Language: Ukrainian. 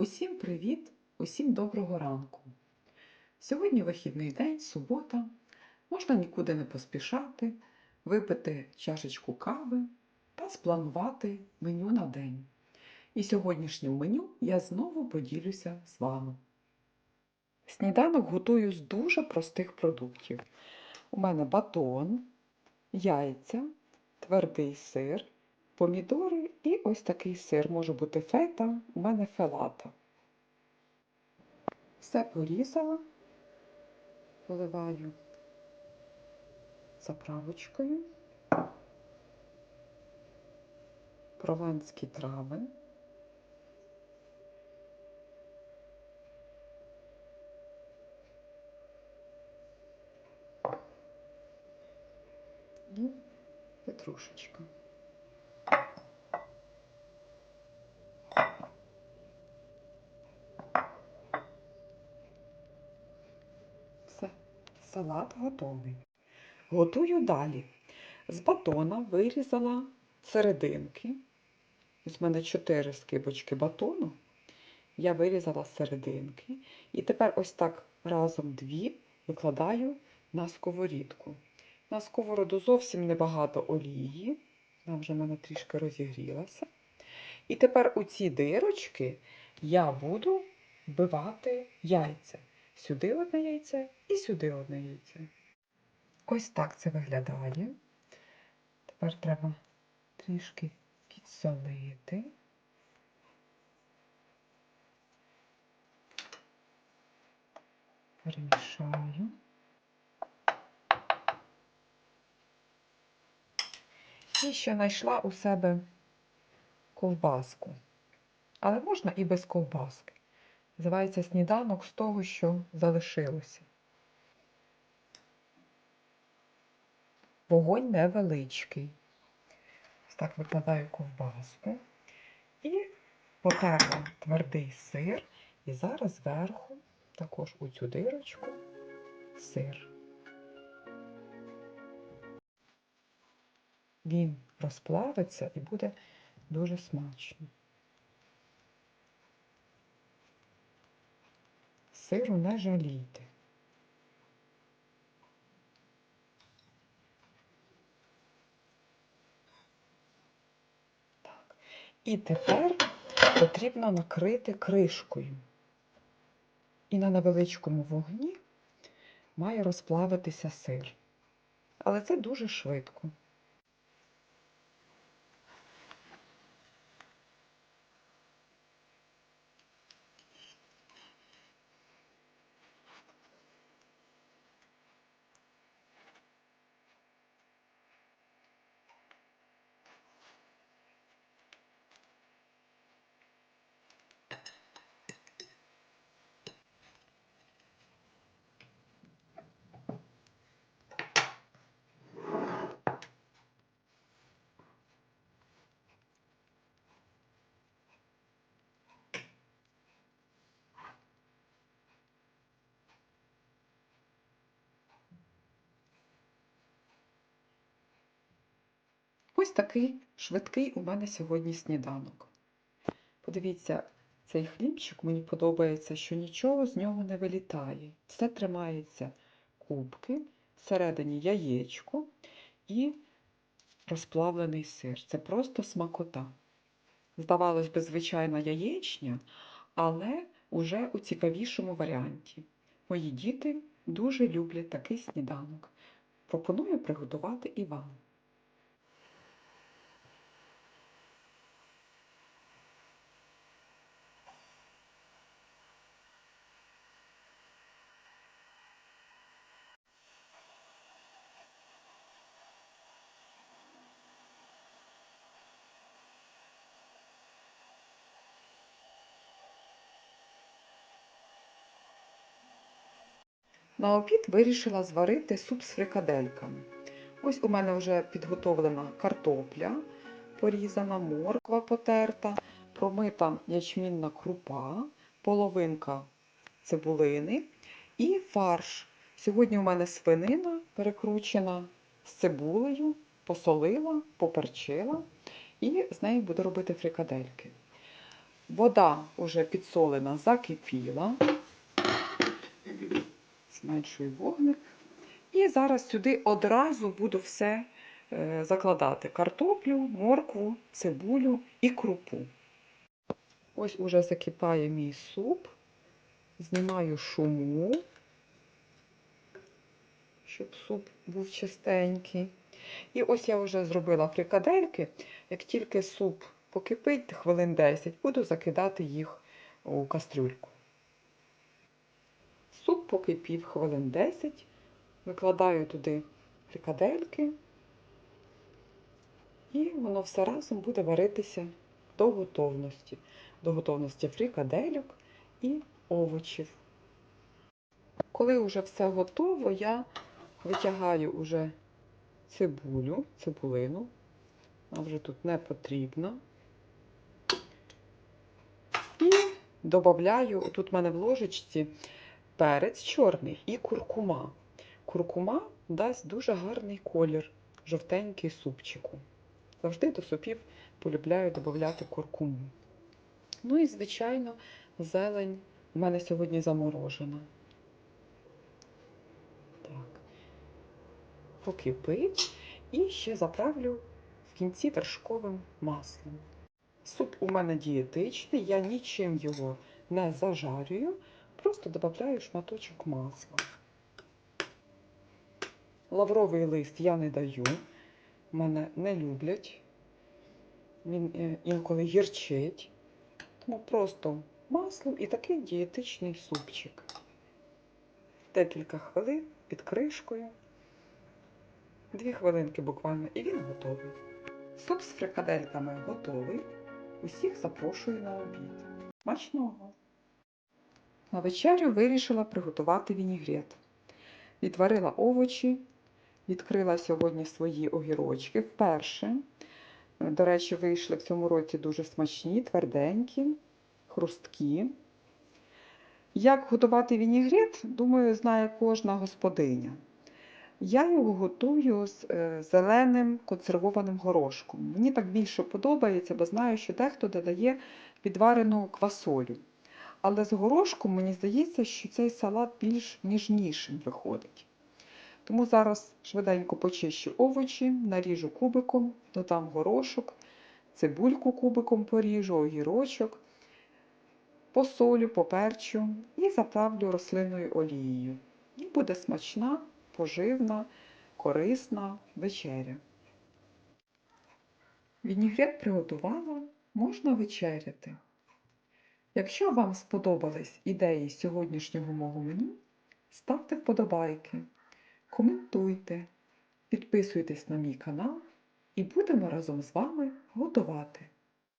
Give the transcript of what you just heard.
Усім привіт, усім доброго ранку. Сьогодні вихідний день, субота. Можна нікуди не поспішати, випити чашечку кави та спланувати меню на день. І сьогоднішнім меню я знову поділюся з вами. Сніданок готую з дуже простих продуктів. У мене батон, яйця, твердий сир, помідори і ось такий сир. Може бути фета, у мене фелата. Все порізала, поливаю заправочкою, прованські трави. І петрушечка. Все, салат готовий. Готую далі. З батона вирізала серединки. Ось в мене 4 скибочки батону. Я вирізала серединки. І тепер ось так разом дві викладаю на сковорідку. На сковороду зовсім небагато олії. Вона вже в мене трішки розігрілася. І тепер у ці дирочки я буду вбивати яйця. Сюди одне яйце і сюди одне яйце. Ось так це виглядає. Тепер треба трішки підсолити. Перемішаю. І ще знайшла у себе ковбаску. Але можна і без ковбаски. Називається сніданок з того, що залишилося. Вогонь невеличкий. Ось так викладаю ковбаску. І потерла твердий сир. І зараз зверху, також у цю дирочку, сир. Він розплавиться і буде дуже смачно. Сиру не жалійте. Так. І тепер потрібно накрити кришкою. І на невеличкому вогні має розплавитися сир. Але це дуже швидко. Ось такий швидкий у мене сьогодні сніданок. Подивіться, цей хлібчик мені подобається, що нічого з нього не вилітає. Все тримається кубки, всередині яєчко і розплавлений сир. Це просто смакота. Здавалось би, звичайна яєчня, але уже у цікавішому варіанті. Мої діти дуже люблять такий сніданок. Пропоную приготувати і вам. На обід вирішила зварити суп з фрикадельками. Ось у мене вже підготовлена картопля, порізана морква потерта, промита ячмінна крупа, половинка цибулини і фарш. Сьогодні у мене свинина перекручена з цибулею, посолила, поперчила і з нею буду робити фрикадельки. Вода вже підсолена, закипіла. Зменшую вогник. І зараз сюди одразу буду все е, закладати: картоплю, моркву, цибулю і крупу. Ось уже закипає мій суп. Знімаю шуму, щоб суп був чистенький. І ось я вже зробила фрикадельки. Як тільки суп покипить хвилин 10, буду закидати їх у кастрюльку. Суп покипів хвилин 10, викладаю туди фрикадельки, і воно все разом буде варитися до готовності. До готовності фрикадельок і овочів. Коли вже все готово, я витягаю уже цибулю, цибулину. Вона вже тут не потрібна. І додаю, тут в мене в ложечці перець чорний і куркума. Куркума дасть дуже гарний колір, жовтенький супчику. Завжди до супів полюбляю додати куркуму. Ну і, звичайно, зелень у мене сьогодні заморожена. Так. Покипить. І ще заправлю в кінці вершковим маслом. Суп у мене дієтичний, я нічим його не зажарюю, просто додаю шматочок масла. Лавровий лист я не даю, мене не люблять. Він е, інколи гірчить. Тому просто маслом і такий дієтичний супчик. Декілька хвилин під кришкою. Дві хвилинки буквально, і він готовий. Суп з фрикадельками готовий. Усіх запрошую на обід. Смачного! На вечерю вирішила приготувати вінігрет. Відварила овочі, відкрила сьогодні свої огірочки вперше. До речі, вийшли в цьому році дуже смачні, тверденькі, хрусткі. Як готувати вінігрет, думаю, знає кожна господиня. Я його готую з е, зеленим консервованим горошком. Мені так більше подобається, бо знаю, що дехто додає підварену квасолю. Але з горошком мені здається, що цей салат більш ніжнішим виходить. Тому зараз швиденько почищу овочі, наріжу кубиком, додам горошок, цибульку кубиком поріжу, огірочок, посолю, поперчу і заправлю рослинною олією. І буде смачна, поживна, корисна вечеря. Вінігрет приготувала, можна вечеряти. Якщо вам сподобались ідеї сьогоднішнього мого меню, ставте вподобайки, коментуйте, підписуйтесь на мій канал і будемо разом з вами готувати.